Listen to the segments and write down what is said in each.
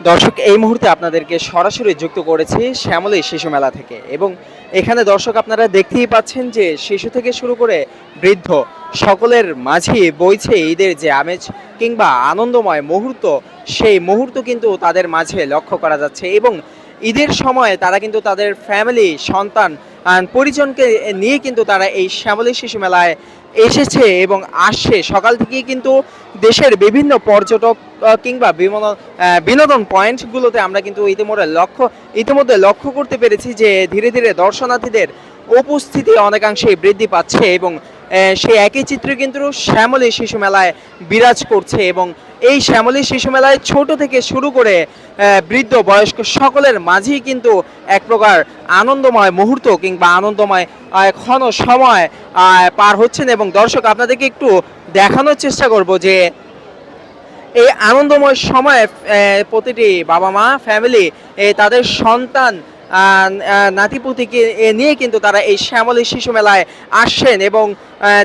দর্শক, এই মুহূর্তে আপনাদেরকে সরাসরি যুক্ত করেছে শ্যামলী শিশু মেলা থেকে এবং এখানে দর্শক আপনারা দেখতেই পাচ্ছেন যে শিশু থেকে শুরু করে বৃদ্ধ সকলের মাঝে বইছে ঈদের যে আমেজ কিংবা আনন্দময় মুহূর্ত, সেই মুহূর্ত কিন্তু তাদের মাঝে লক্ষ্য করা যাচ্ছে এবং ঈদের সময় তারা কিন্তু তাদের ফ্যামিলি সন্তান পরিজনকে নিয়ে কিন্তু তারা এই শ্যামলী শিশু মেলায় এসেছে এবং আসছে। সকাল থেকেই কিন্তু দেশের বিভিন্ন পর্যটক কিংবা বিনোদন বিনোদন পয়েন্টগুলোতে আমরা কিন্তু ইতিমধ্যে লক্ষ্য ইতিমধ্যে লক্ষ্য করতে পেরেছি যে ধীরে ধীরে দর্শনার্থীদের উপস্থিতি অনেকাংশেই বৃদ্ধি পাচ্ছে এবং সেই একই চিত্র কিন্তু শ্যামলী শিশু মেলায় বিরাজ করছে এবং এই শ্যামলী শিশু মেলায় ছোট থেকে শুরু করে বৃদ্ধ বয়স্ক সকলের মাঝেই কিন্তু এক প্রকার আনন্দময় মুহূর্ত কিংবা আনন্দময় ক্ষণ সময় পার হচ্ছেন এবং দর্শক আপনাদেরকে একটু দেখানোর চেষ্টা করব যে এই আনন্দময় সময়ে প্রতিটি বাবা মা ফ্যামিলি তাদের সন্তান নাতিপুতিকে নিয়ে কিন্তু তারা এই শ্যামলী শিশু মেলায় আসছেন এবং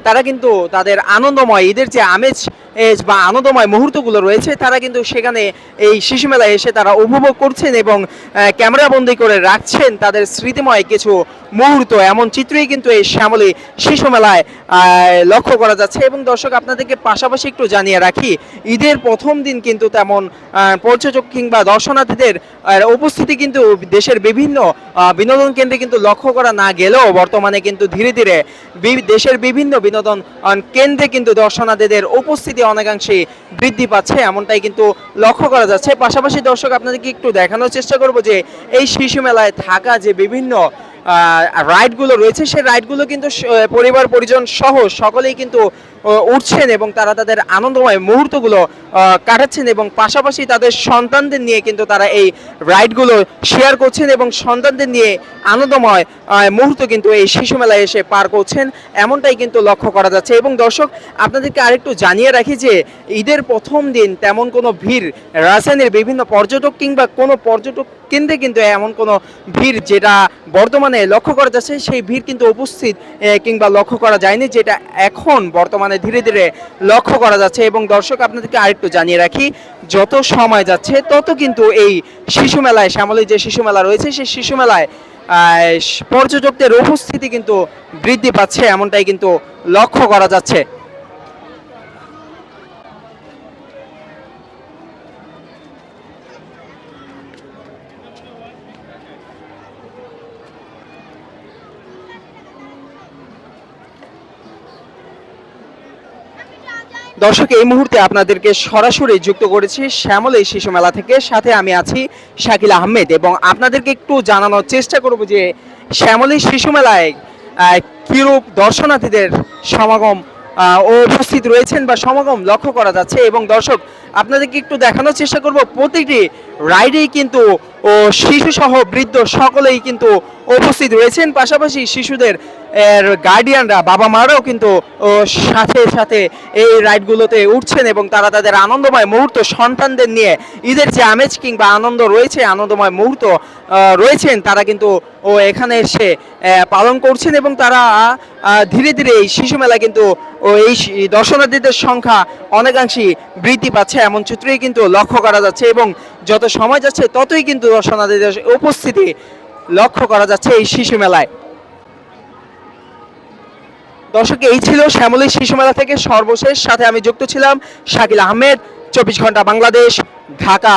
তারা কিন্তু তাদের আনন্দময় ঈদের যে আমেজ বা আনন্দময় মুহূর্তগুলো রয়েছে, তারা কিন্তু সেখানে এই শিশু মেলায় এসে তারা উপভোগ করছেন এবং ক্যামেরাবন্দি করে রাখছেন তাদের স্মৃতিময় কিছু মুহূর্ত। এমন চিত্রই কিন্তু এই শ্যামলী শিশু মেলায় লক্ষ্য করা যাচ্ছে এবং দর্শক আপনাদেরকে পাশাপাশি একটু জানিয়ে রাখি, ঈদের প্রথম দিন কিন্তু তেমন পর্যটক কিংবা দর্শনার্থীদের উপস্থিতি কিন্তু দেশের বিভিন্ন বিনোদন কেন্দ্রে কিন্তু লক্ষ্য করা না গেলেও বর্তমানে কিন্তু ধীরে ধীরে দেশের বিভিন্ন বিনোদন কেন্দ্রে কিন্তু দর্শনার্থীদের উপস্থিতি অনেকাংশে বৃদ্ধি পাচ্ছে, এমনটাই কিন্তু লক্ষ্য করা যাচ্ছে। পাশাপাশি দর্শক, আপনাদেরকে একটু দেখানোর চেষ্টা করব যে এই শিশু মেলায় থাকা যে বিভিন্ন রাইডগুলো রয়েছে, সেই রাইডগুলো কিন্তু পরিবার, পরিজন সহ সকলেই কিন্তু উঠছেন এবং তারা তাদের আনন্দময় মুহূর্তগুলো কাটাচ্ছেন এবং পাশাপাশি তাদের সন্তানদের নিয়ে কিন্তু তারা এই রাইডগুলো শেয়ার করছেন এবং সন্তানদের নিয়ে আনন্দময় মুহূর্ত কিন্তু এই শিশু মেলায় এসে পার করছেন। এমনটাই কিন্তু লক্ষ্য করা যাচ্ছে। এবং দর্শক, আপনাদেরকে আরেকটু জানিয়ে রাখি যে, ঈদের প্রথম দিন তেমন কোনো ভিড়, রাজধানীর বিভিন্ন পর্যটক কিংবা কোনো পর্যটক কেন্দ্রে কিন্তু এমন কোনো ভিড় যেটা বর্তমানে লক্ষ্য করা যাচ্ছে সেই ভিড় কিন্তু উপস্থিত কিংবা লক্ষ্য করা যায়নি, যেটা এখন বর্তমানে ধীরে ধীরে লক্ষ্য করা যাচ্ছে। এবং দর্শক, আপনাদেরকে আরেকটু জানিয়ে রাখি, যত সময় যাচ্ছে, তত কিন্তু এই শিশু মেলায়, শ্যামলী যে শিশু মেলা রয়েছে, সেই শিশু মেলায় পর্যটকদের উপস্থিতি কিন্তু বৃদ্ধি পাচ্ছে, এমনটাই কিন্তু লক্ষ্য করা যাচ্ছে। দর্শক, এই মুহূর্তে আপনাদেরকে সরাসরি যুক্ত করেছি শ্যামলী শিশু মেলা থেকে। সাথে আমি আছি শাকিল আহমেদ এবং আপনাদেরকে একটু জানানোর চেষ্টা করব যে শ্যামলী শিশু মেলায় কিরূপ দর্শনার্থীদের সমাগম উপস্থিত রয়েছেন বা সমাগম লক্ষ্য করা যাচ্ছে এবং দর্শক, আপনাদেরকে একটু দেখানোর চেষ্টা করব, প্রতিটি রাইডেই কিন্তু, ও শিশু সহ বৃদ্ধ সকলেই কিন্তু উপস্থিত রয়েছেন। পাশাপাশি শিশুদের এর গার্ডিয়ানরা বাবা মারাও কিন্তু সাথে সাথে এই রাইডগুলোতে উঠছেন এবং তারা তাদের আনন্দময় মুহূর্ত সন্তানদের নিয়ে, ঈদের যে আমেজ কিংবা আনন্দ রয়েছে, আনন্দময় মুহূর্ত রয়েছেন, তারা কিন্তু, ও, এখানে এসে পালন করছেন এবং তারা ধীরে ধীরে এই শিশু মেলা কিন্তু, ও, এই দর্শনার্থীদের সংখ্যা অনেকাংশেই বৃদ্ধি পাচ্ছে। এমন চিত্রই কিন্তু লক্ষ্য করা যাচ্ছে এবং যত সময় যাচ্ছে, ততই কিন্তু দর্শনার্থীদের উপস্থিতি লক্ষ্য করা যাচ্ছে এই শিশু মেলায়। দর্শক, এই ছিল শ্যামলী শিশু মেলা থেকে সর্বশেষ। সাথে আমি যুক্ত ছিলাম শাকিল আহমেদ, চব্বিশ ঘণ্টা বাংলাদেশ, ঢাকা।